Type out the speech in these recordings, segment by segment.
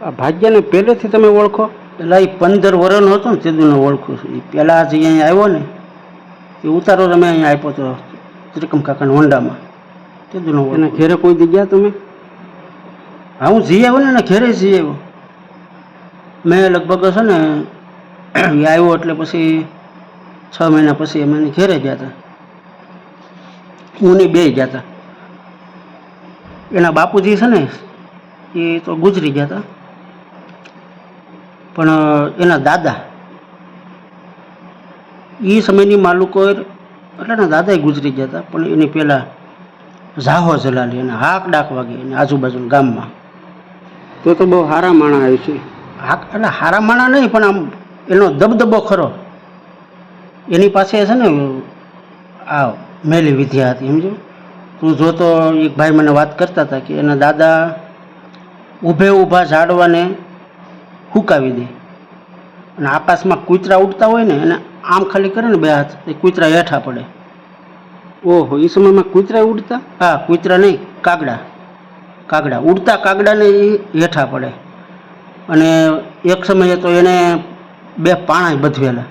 આ ભાગ્યને પહેલેથી તમે ઓળખો? પેલા એ પંદર વર્ષનો હતો ને તેદુને ઓળખું છું. એ પહેલાં જે અહીંયા આવ્યો ને એ ઉતારો તમે અહીંયા આપ્યો હતો ત્રિકમ કાકાના હોન્ડામાં. તેદુનો એના ઘેરે કોઈ જગ્યા ગયા તમે? હા હું જઈ આવ્યો ને એના ઘેરે જઈ આવ્યો. મેં લગભગ છે ને એ આવ્યો એટલે પછી છ મહિના પછી અમે એને ઘેરે ગયા હતા. હું ને બે ગયા હતા. એના બાપુજી છે ને એ તો ગુજરી ગયા હતા. પણ એના દાદા એ સમયની માલુકો એટલે એના દાદાએ ગુજરી ગયા હતા પણ એની પહેલાં ઝાહો જલાલી અને હાક ડાક વાગે એને આજુબાજુના ગામમાં. તો તો બહુ સારા માણા આવ્યું છે. હાક એટલે હારા માણા નહીં પણ આમ એનો દબદબો ખરો. એની પાસે છે ને આ મેલી વિદ્યા હતી સમજો તું જોતો એક ભાઈ મને વાત કરતા હતા કે એના દાદા ઊભે ઊભા ઝાડવાને હુકાવી દે. અને આકાશમાં કૂતરા ઉડતા હોય ને, એને આમ ખાલી કરે ને બે હાથ, એ કૂતરા હેઠા પડે. ઓહો એ સમયમાં કૂતરા ઉડતા? હા, કૂતરા નહીં, કાગડા. કાગડા. ઉડતા કાગડાને એ હેઠા પડે. અને એક સમયે તો એને બે પાણા બધવેલા.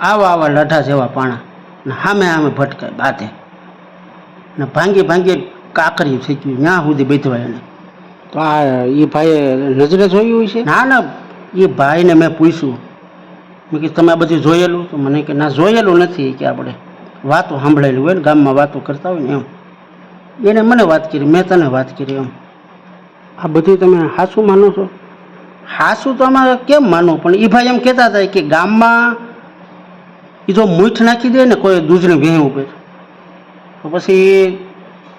આવા આવા લઢા જેવા પાણા. ને સામે સામે ભટકાય બાતે ને ભાંગી ભાંગી કાકરી થઈ ગયું. ત્યાં સુધી બેધવાય એને. તો આ એ ભાઈએ નજરે જોયું છે ના ના એ ભાઈને મેં પૂછ્યું. મેં કીધું તમે આ બધું જોયેલું? તો મને કે ના જોયેલું નથી કે આપણે વાતો સાંભળેલી હોય ને ગામમાં વાતો કરતા હોય ને એમ. એને મને વાત કરી મેં તને વાત કરી એમ. આ બધું તમે હાસું માનો છો? હાસું તો અમારે કેમ માનો? પણ એ ભાઈ એમ કહેતા હતા કે ગામમાં એ જો મૂઠ નાખી દે ને કોઈ દૂધની ભેં ઉપર તો પછી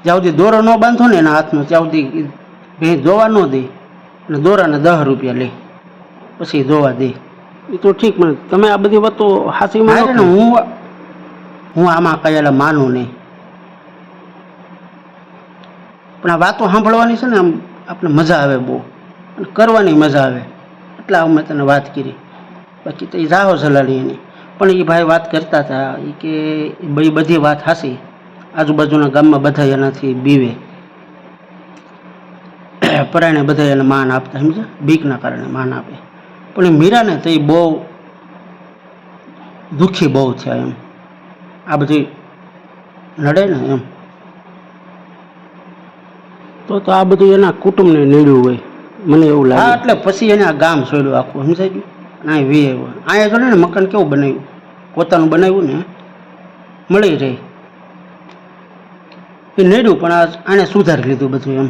જ્યાં સુધી દોરો ન બાંધો ને એના હાથનો ત્યાં સુધી ભેં જોવા ન દે અને દોરાને દહ રૂપિયા લે. પછી જોવા દે. એ તો ઠીક મને તમે આ બધી વાતો માનો ને હું હું આમાં કહેલા માનું નહીં. પણ આ વાતો સાંભળવાની છે ને આમ આપણે મજા આવે બહુ. અને કરવાની મજા આવે. એટલે અમે તને વાત કરી. બાકી તો એ જાહો જલાલી એની. પણ એ ભાઈ વાત કરતા હતા એ કે બધી વાત હાસી આજુબાજુના ગામમાં બધા એનાથી બીવે. પરાયણે બધા એને માન આપતા, સમજે બીકના કારણે માન આપે. પણ એ મીરાને તો એ બહુ દુઃખી બહુ થયા એમ. આ બધી નડે ને એમ. તો તો આ બધું એના કુટુંબને નીડ્યું હોય. મને એવું હા લાગે એટલે પછી એને આ ગામ છોડ્યું આખું સમજાઈ ગયું? આ વી આવ્યો અહીંયા જો ને મકાન કેવું બનાવ્યું? પોતાનું બનાવ્યું ને, મળી રહી. એ નડ્યું, પણ આને સુધારી લીધું બધું એમ.